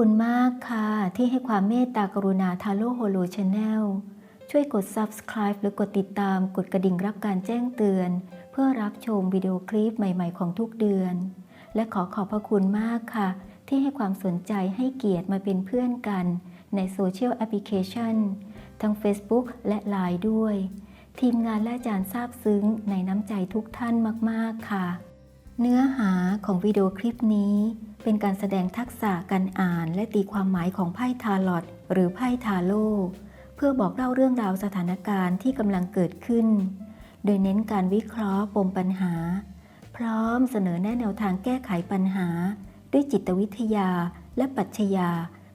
อบคุณมากค่ะ ที่ให้ความเมตตากรุณาทาโลโฮโลชาแนลช่วยกด subscribe หรือกดติดตามกดกระดิ่งรับการแจ้งเตือน เพื่อรับชมวิดีโอคลิปใหม่ ๆ ของทุกเดือน และขอขอบพระคุณมากค่ะ ที่ให้ความสนใจให้เกียรติมาเป็นเพื่อนกัน ในโซเชียลแอปพลิเคชันทั้ง Facebook และ Line ด้วย ทีมงานและอาจารย์ซาบซึ้งในน้ำใจทุกท่านมาก ๆ ค่ะ เนื้อหาของวิดีโอคลิปนี้ เป็นการแสดงทักษะการอ่านและตีความหมายของไพ่ทาลอตหรือไพ่ทาโร่เพื่อบอกเล่าเรื่องราวสถานการณ์ที่กำลังเกิดขึ้น โดยเน้นการวิเคราะห์ปมปัญหา พร้อมเสนอแนะแนวทางแก้ไขปัญหา ด้วยจิตวิทยาและปรัชญา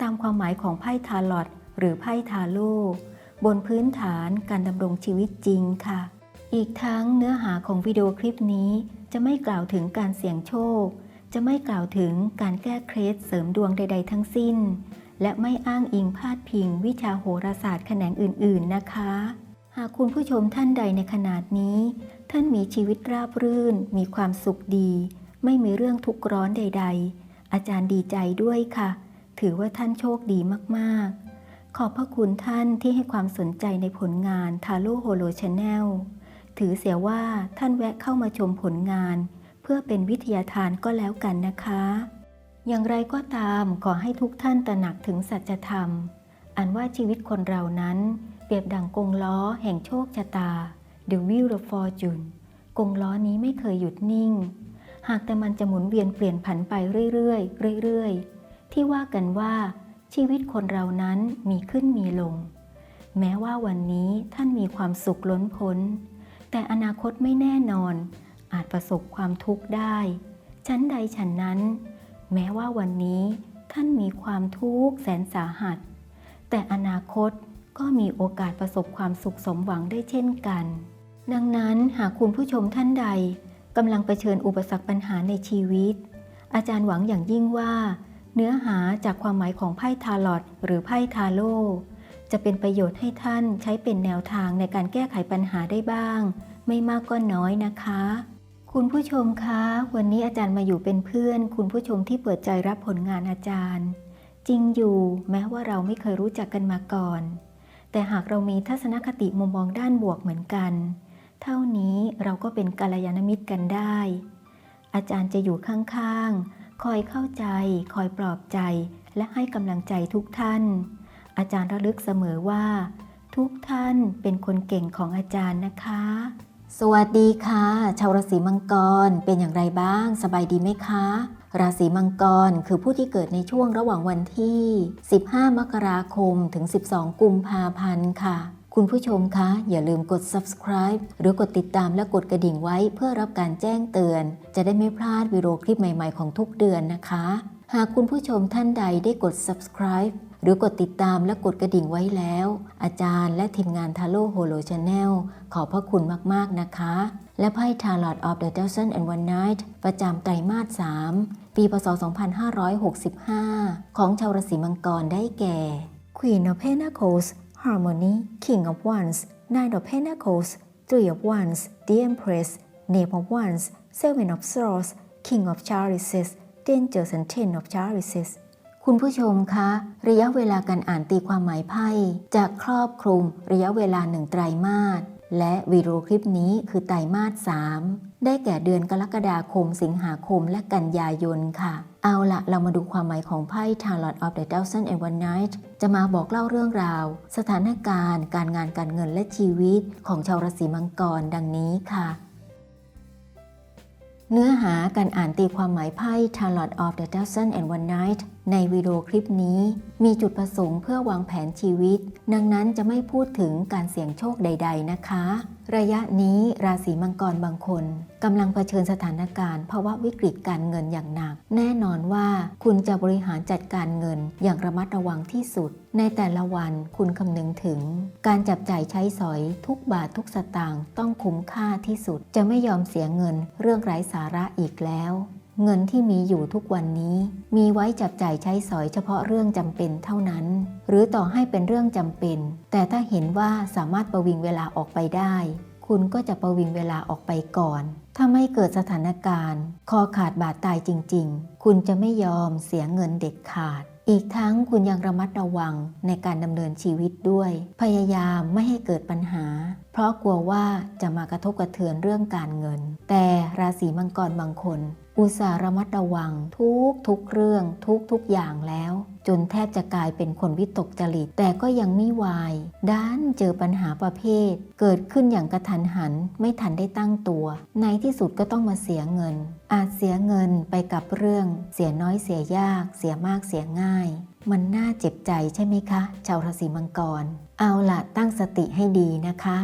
ตามความหมายของไพ่ทาลอตหรือไพ่ทาโร่บนพื้นฐานการดำรงชีวิตจริงค่ะ อีกทั้งเนื้อหาของวิดีโอคลิปนี้ จะไม่กล่าวถึงการเสี่ยงโชค จะไม่กล่าวถึงการแก้เคล็ดเสริมดวงใด ๆ ทั้งสิ้น และไม่อ้างอิงพาดพิง วิชาโหราศาสตร์แขนงอื่น ๆ นะคะ หากคุณผู้ชมท่านใดในขนาดนี้ ท่านมีชีวิตราบรื่น มีความสุขดี ไม่มีเรื่องทุกข์ร้อนใด ๆ อาจารย์ดีใจด้วยค่ะ ถือว่าท่านโชคดีมากๆ ขอบพระคุณท่านที่ให้ความสนใจในผลงานทาโ o โฮโลชาแนล ถือเสียว่าท่านแวะเข้ามาชมผลงาน เพื่อเป็นวิทยาทานก็แล้วกันนะคะ อย่างไรก็ตามขอให้ทุกท่านตระหนักถึงสัจธรรม อันว่าชีวิตคนเรานั้น เปรียบดังกงล้อแห่งโชคชะตา The Wheel of Fortune กงล้อนี้ไม่เคยหยุดนิ่ง หากแต่มันจะหมุนเวียนเปลี่ยนผันไปเรื่อยๆเรื่อยๆ ที่ว่ากันว่า ชีวิตคนเรานั้นมีขึ้นมีลง แม้ว่าวันนี้ท่านมีความสุขล้นพ้น แต่อนาคตไม่แน่นอน อาจประสบความทุกข์ได้ ชั้นใดฉันนั้น แม้ว่าวันนี้ท่านมีความทุกข์แสนสาหัส แต่อนาคตก็มีโอกาสประสบความสุขสมหวังได้เช่นกัน ดังนั้นหากคุณผู้ชมท่านใดกำลังเผชิญอุปสรรคปัญหาในชีวิต อาจารย์หวังอย่างยิ่งว่า เนื้อหาจากความหมายของไพ่ทาลอตหรือไพ่ทาโร่ จะเป็นประโยชน์ให้ท่านใช้เป็นแนวทางในการแก้ไขปัญหาได้บ้าง ไม่มากก็น้อยนะคะ คุณผู้ชมคะ วันนี้อาจารย์มาอยู่เป็นเพื่อน คุณผู้ชมที่เปิดใจรับผลงานอาจารย์ จริงอยู่แม้ว่าเราไม่เคยรู้จักกันมาก่อน แต่หากเรามีทัศนคติมุมมองด้านบวกเหมือนกัน เท่านี้เราก็เป็นกัลยาณมิตรกันได้ อาจารย์จะอยู่ข้างๆคอยเข้าใจ คอยปลอบใจ และให้กำลังใจทุกท่าน อาจารย์ระลึกเสมอว่า ทุกท่านเป็นคนเก่งของอาจารย์นะคะ สวัสดีค่ะ ชาวราศีมังกรเป็นอย่างไรบ้าง สบายดีไหมคะ ราศีมังกรคือผู้ที่เกิดในช่วงระหว่างวันที่ 15 มกราคมถึง 12 กุมภาพันธ์ค่ะคุณผู้ชมคะ อย่าลืมกด subscribe หรือกดติดตามและกดกระดิ่งไว้เพื่อรับการแจ้งเตือน จะได้ไม่พลาดวิดีโอคลิปใหม่ๆของทุกเดือนนะคะ หากคุณผู้ชมท่านใดได้กด subscribe รือกดติดตามและกดกระดิ่งไว้แล้ว อาจารย์และทีมงานทาโ o โฮโลชาแนลขอบพระคุณมาก ๆ นะคะ และไพ่ Tarot of the Thousand and One Night ประจำไตรมาส 3 ปีพศ 2565 ของชาวราศีมังกรได้แก่ Queen of Pentacles Harmony King of Wands Nine of Pentacles Three of Wands The Empress Knave of Wands Seven of Swords King of Chalices Dangers and Ten of Chalices คุณผู้ชมคะ ระยะเวลาการอ่านตีความหมายไพ่จะครอบคลุมระยะเวลาหนึ่งไตรมาสและวิดีโอคลิปนี้คือไตรมาส 3 ได้แก่เดือนกรกฎาคม สิงหาคม และกันยายนค่ะ เอาละเรามาดูความหมายของไพ่ Tarot of the Thousand and One Night จะมาบอกเล่าเรื่องราว สถานการณ์ การงานการเงินและชีวิตของชาวราศีมังกรดังนี้ค่ะเนื้อหาการอ่านตีความหมายไพ่ Tarot of the Thousand and One Night ในวิดีโอคลิปนี้มีจุดประสงค์เพื่อวางแผนชีวิต ดังนั้นจะไม่พูดถึงการเสี่ยงโชคใด ๆ นะคะ ระยะนี้ราศีมังกรบางคนกำลังเผชิญสถานการณ์ภาวะวิกฤตการเงินอย่างหนัก แน่นอนว่าคุณจะบริหารจัดการเงินอย่างระมัดระวังที่สุด ในแต่ละวันคุณคำนึงถึง การจับจ่ายใช้สอยทุกบาททุกสตางค์ต้องคุ้มค่าที่สุด จะไม่ยอมเสียเงินเรื่องไร้สาระอีกแล้ว เงินที่มีอยู่ทุกวันนี้ มีไว้จับจ่ายใช้สอยเฉพาะเรื่องจำเป็นเท่านั้น หรือต่อให้เป็นเรื่องจำเป็น แต่ถ้าเห็นว่าสามารถประวิงเวลาออกไปได้ คุณก็จะประวิงเวลาออกไปก่อนถ้าไม่เกิดสถานการณ์ คอขาดบาดตายจริง ๆ คุณจะไม่ยอมเสียเงินเด็ดขาด อีกทั้งคุณยังระมัดระวังในการดำเนินชีวิตด้วย พยายามไม่ให้เกิดปัญหา เพราะกลัวว่าจะมากระทบกระเทือนเรื่องการเงิน แต่ราศีมังกรบางคน อุตส่าห์ระมัดระวังทุกทุกเรื่องทุกทุกอย่างแล้ว จนแทบจะกลายเป็นคนวิตกจริต แต่ก็ยังไม่วาย ด้านเจอปัญหาประเภท เกิดขึ้นอย่างกระทันหัน ไม่ทันได้ตั้งตัว ในที่สุดก็ต้องมาเสียเงิน อาจเสียเงินไปกับเรื่อง เสียน้อยเสียยาก เสียมากเสียง่าย มันน่าเจ็บใจใช่ไหมคะ ชาวราศีมังกร เอาละตั้งสติให้ดีนะคะ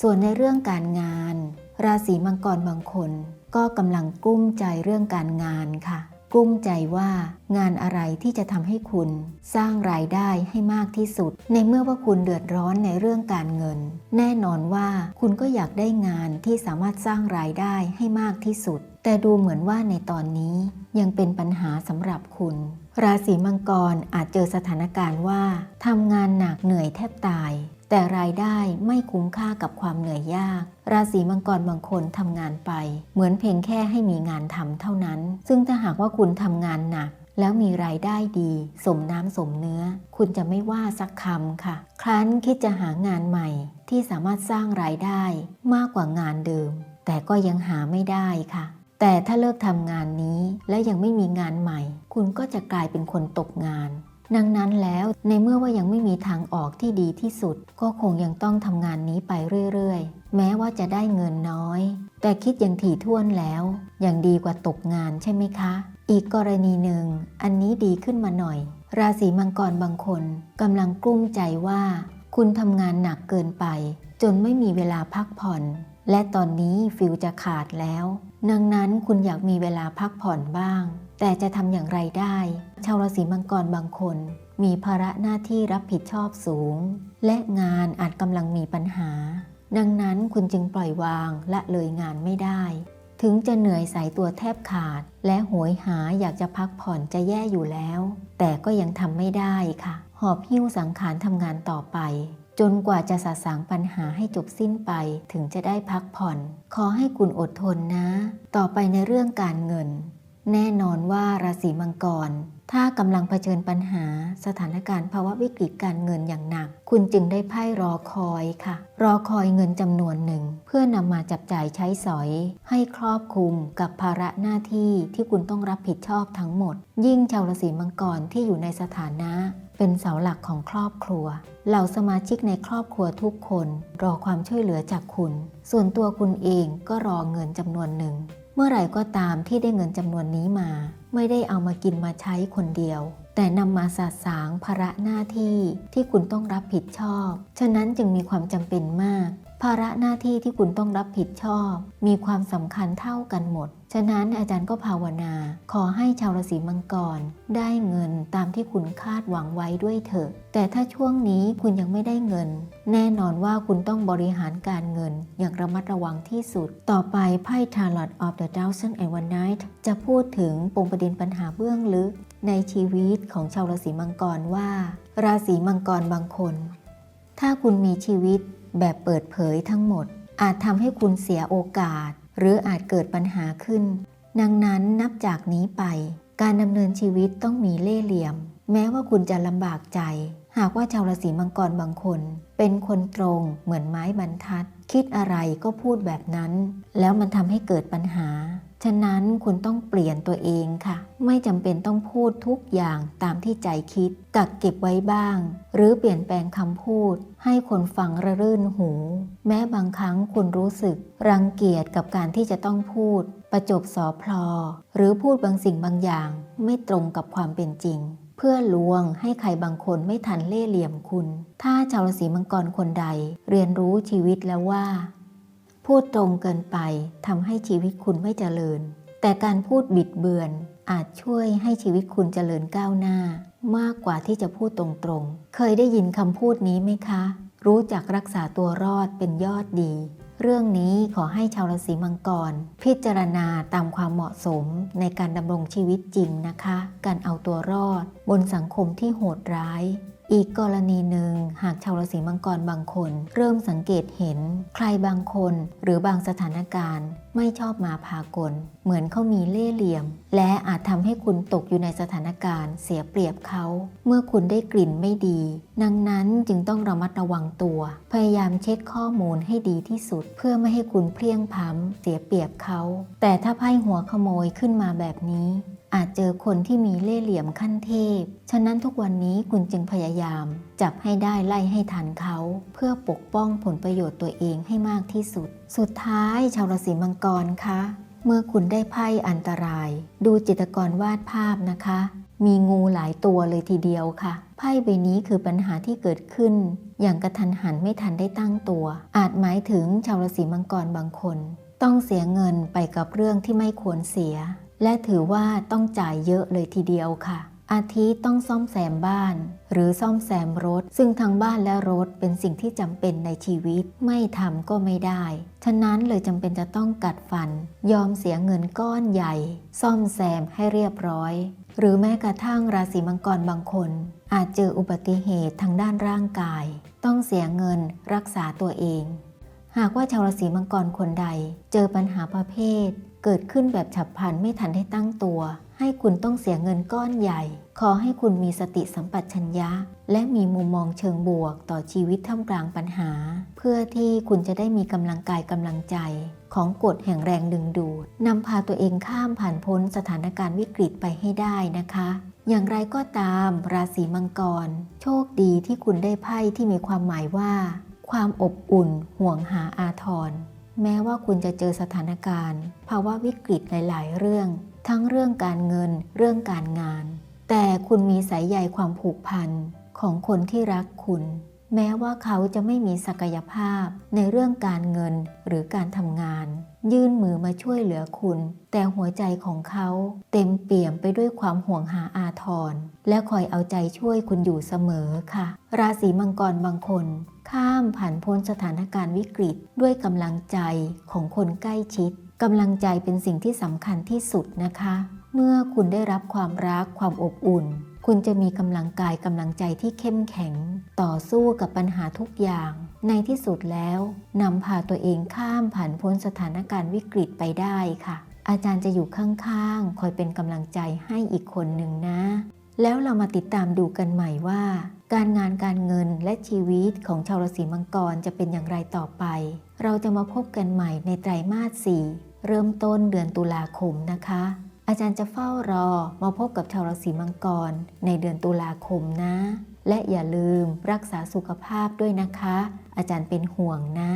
ส่วนในเรื่องการงาน ราศีมังกรบางคน ก็กำลังกุ้มใจเรื่องการงานค่ะ กุ้มใจว่างานอะไรที่จะทำให้คุณ สร้างรายได้ให้มากที่สุด ในเมื่อว่าคุณเดือดร้อนในเรื่องการเงิน แน่นอนว่าคุณก็อยากได้งานที่สามารถสร้างรายได้ให้มากที่สุด แต่ดูเหมือนว่าในตอนนี้ยังเป็นปัญหาสำหรับคุณ ราศีมังกรอาจเจอสถานการณ์ว่าทำงานหนักเหนื่อยแทบตาย แต่รายได้ไม่คุ้มค่ากับความเหนื่อยยาก ราศีมังกรบางคนทำงานไป เหมือนเพียงแค่ให้มีงานทำเท่านั้น ซึ่งถ้าหากว่าคุณทำงานหนักแล้วมีรายได้ดี สมน้ำสมเนื้อ คุณจะไม่ว่าสักคำค่ะ ครั้นคิดจะหางานใหม่ ที่สามารถสร้างรายได้มากกว่างานเดิม แต่ก็ยังหาไม่ได้ค่ะ แต่ถ้าเลิกทำงานนี้และยังไม่มีงานใหม่ คุณก็จะกลายเป็นคนตกงาน ดังนั้นแล้วในเมื่อว่ายังไม่มีทางออกที่ดีที่สุด ก็คงยังต้องทำงานนี้ไปเรื่อยๆ แม้ว่าจะได้เงินน้อย แต่คิดอย่างถี่ถ้วนแล้วยังดีกว่าตกงานใช่ไหมคะ อีกกรณีหนึ่ง อันนี้ดีขึ้นมาหน่อย ราศีมังกรบางคนกำลังกลุ้มใจว่า คุณทำงานหนักเกินไป จนไม่มีเวลาพักผ่อน และตอนนี้ฟิวจะขาดแล้ว ดังนั้นคุณอยากมีเวลาพักผ่อนบ้าง แต่จะทำอย่างไรได้ ชาวราศีมังกรบางคน มีภาระหน้าที่รับผิดชอบสูง และงานอาจกำลังมีปัญหา ดังนั้นคุณจึงปล่อยวางและเลยงานไม่ได้ ถึงจะเหนื่อยสายตัวแทบขาด และโหยหาอยากจะพักผ่อนจะแย่อยู่แล้ว แต่ก็ยังทำไม่ได้ค่ะ หอบหิ้วสังขารทำงานต่อไปจนกว่าจะสะสางปัญหาให้จบสิ้นไปถึงจะได้พักผ่อน ขอให้คุณอดทนนะ ต่อไปในเรื่องการเงิน แน่นอนว่าราศีมังกร ถ้ากำลังเผชิญปัญหาสถานการณ์ภาวะวิกฤตการเงินอย่างหนัก คุณจึงได้ไพ่รอคอยค่ะ รอคอยเงินจำนวนหนึ่ง เพื่อนำมาจับจ่ายใช้สอย ให้ครอบคลุมกับภาระหน้าที่ที่คุณต้องรับผิดชอบทั้งหมด ยิ่งชาวราศีมังกรที่อยู่ในสถานะเป็นเสาหลักของครอบครัว เหล่าสมาชิกในครอบครัวทุกคน รอความช่วยเหลือจากคุณ ส่วนตัวคุณเองก็รอเงินจำนวนหนึ่ง เมื่อไหร่ก็ตามที่ได้เงินจำนวนนี้มา ไม่ได้เอามากินมาใช้คนเดียว แต่นำมาสาสางภาระหน้าที่ที่คุณต้องรับผิดชอบ ฉะนั้นจึงมีความจำเป็นมาก ภาระหน้าที่ที่คุณต้องรับผิดชอบ มีความสำคัญเท่ากันหมด ฉะนั้นอาจารย์ก็ภาวนา ขอให้ชาวราศีมังกร ได้เงินตามที่คุณคาดหวังไว้ด้วยเถอะ แต่ถ้าช่วงนี้คุณยังไม่ได้เงิน แน่นอนว่าคุณต้องบริหารการเงิน อย่างระมัดระวังที่สุด ต่อไปไพ่ Tarot of the Thousand and One Night จะพูดถึงปมประเด็นปัญหาเบื้องลึก ในชีวิตของชาวราศีมังกรว่า ราศีมังกรบางคน ถ้าคุณมีชีวิตแบบเปิดเผยทั้งหมด อาจทำให้คุณเสียโอกาส หรืออาจเกิดปัญหาขึ้น ดังนั้นนับจากนี้ไป การดำเนินชีวิตต้องมีเล่ห์เหลี่ยม แม้ว่าคุณจะลำบากใจ หากว่าชาวราศีมังกรบางคน เป็นคนตรงเหมือนไม้บรรทัด คิดอะไรก็พูดแบบนั้น แล้วมันทำให้เกิดปัญหา ฉะนั้นคุณต้องเปลี่ยนตัวเองค่ะ ไม่จำเป็นต้องพูดทุกอย่างตามที่ใจคิด กักเก็บไว้บ้าง หรือเปลี่ยนแปลงคำพูด ให้คนฟังระรื่นหู แม้บางครั้งคุณรู้สึก รังเกียจกับการที่จะต้องพูด ประจบสอพลอ หรือพูดบางสิ่งบางอย่าง ไม่ตรงกับความเป็นจริง เพื่อลวงให้ใครบางคนไม่ทันเล่เหลี่ยมคุณ ถ้าชาวราศีมังกรคนใด เรียนรู้ชีวิตแล้วว่า พูดตรงเกินไปทำให้ชีวิตคุณไม่เจริญ แต่การพูดบิดเบือนอาจช่วยให้ชีวิตคุณเจริญก้าวหน้า มากกว่าที่จะพูดตรงๆ เคยได้ยินคำพูดนี้ไหมคะ รู้จักรักษาตัวรอดเป็นยอดดี เรื่องนี้ขอให้ชาวราศีมังกร พิจารณาตามความเหมาะสมในการดำรงชีวิตจริงนะคะ การเอาตัวรอด บนสังคมที่โหดร้าย อีกกรณีหนึ่งหากชาวราศีมังกรบางคน เริ่มสังเกตเห็นใครบางคนหรือบางสถานการณ์ ไม่ชอบมาพากล เหมือนเขามีเล่ห์เหลี่ยม และอาจทำให้คุณตกอยู่ในสถานการณ์เสียเปรียบเขา เมื่อคุณได้กลิ่นไม่ดี ดังนั้นจึงต้องระมัดระวังตัว พยายามเช็คข้อมูลให้ดีที่สุด เพื่อไม่ให้คุณเพลียงพ้ำเสียเปรียบเขา แต่ถ้าไพ่หัวขโมยขึ้นมาแบบนี้ อาจเจอคนที่มีเล่ห์เหลี่ยมขั้นเทพ ฉะนั้นทุกวันนี้คุณจึงพยายาม จับให้ได้ไล่ให้ทันเขา เพื่อปกป้องผลประโยชน์ตัวเองให้มากที่สุด สุดท้ายชาวราศีมังกรคะ เมื่อคุณได้ไพ่อันตราย ดูจิตกรวาดภาพนะคะ มีงูหลายตัวเลยทีเดียวค่ะไพ่ใบนี้คือปัญหาที่เกิดขึ้น อย่างกระทันหันไม่ทันได้ตั้งตัว อาจหมายถึงชาวราศีมังกรบางคน ต้องเสียเงินไปกับเรื่องที่ไม่ควรเสีย และถือว่าต้องจ่ายเยอะเลยทีเดียวค่ะ อาทิต้องซ่อมแซมบ้าน หรือซ่อมแซมรถ ซึ่งทั้งบ้านและรถเป็นสิ่งที่จำเป็นในชีวิต ไม่ทำก็ไม่ได้ ฉะนั้นเลยจำเป็นจะต้องกัดฟัน ยอมเสียเงินก้อนใหญ่ ซ่อมแซมให้เรียบร้อย หรือแม้กระทั่งราศีมังกรบางคน อาจเจออุบัติเหตุทางด้านร่างกาย ต้องเสียเงินรักษาตัวเองหากว่าชาวราศีมังกรคนใด เจอปัญหาประเภท เกิดขึ้นแบบฉับพลันไม่ทันได้ตั้งตัว ให้คุณต้องเสียเงินก้อนใหญ่ ขอให้คุณมีสติสัมปชัญญะ และมีมุมมองเชิงบวกต่อชีวิตท่ามกลางปัญหา เพื่อที่คุณจะได้มีกำลังกายกำลังใจ ของกฎแห่งแรงดึงดูดนำพาตัวเองข้ามผ่านพ้นสถานการณ์วิกฤตไปให้ได้นะคะ อย่างไรก็ตาม ราศีมังกร โชคดีที่คุณได้ไพ่ที่มีความหมายว่า ความอบอุ่น ห่วงหาอาทร แม้ว่าคุณจะเจอสถานการณ์ ภาวะวิกฤตหลาย ๆ เรื่อง ทั้งเรื่องการเงิน เรื่องการงาน แต่คุณมีสายใยความผูกพันของคนที่รักคุณ แม้ว่าเขาจะไม่มีศักยภาพในเรื่องการเงินหรือการทำงาน ยื่นมือมาช่วยเหลือคุณ แต่หัวใจของเขาเต็มเปี่ยมไปด้วยความห่วงหาอาทรและคอยเอาใจช่วยคุณอยู่เสมอค่ะ ราศีมังกรบางคน ข้ามผ่านพ้นสถานการณ์วิกฤต ด้วยกำลังใจของคนใกล้ชิดกำลังใจเป็นสิ่งที่สำคัญที่สุดนะคะ เมื่อคุณได้รับความรักความอบอุ่น คุณจะมีกำลังกายกำลังใจที่เข้มแข็ง ต่อสู้กับปัญหาทุกอย่าง ในที่สุดแล้วนำพาตัวเองข้ามผ่านพ้นสถานการณ์วิกฤตไปได้ค่ะ อาจารย์จะอยู่ข้างๆ คอยเป็นกำลังใจให้อีกคนหนึ่งนะ แล้วเรามาติดตามดูกันใหม่ว่า การงานการเงินและชีวิตของชาวราศีมังกรจะเป็นอย่างไรต่อไป เราจะมาพบกันใหม่ในไตรมาส 4 เริ่มต้นเดือนตุลาคมนะคะ อาจารย์จะเฝ้ารอมาพบกับชาวราศีมังกรในเดือนตุลาคมนะ และอย่าลืมรักษาสุขภาพด้วยนะคะ อาจารย์เป็นห่วงนะ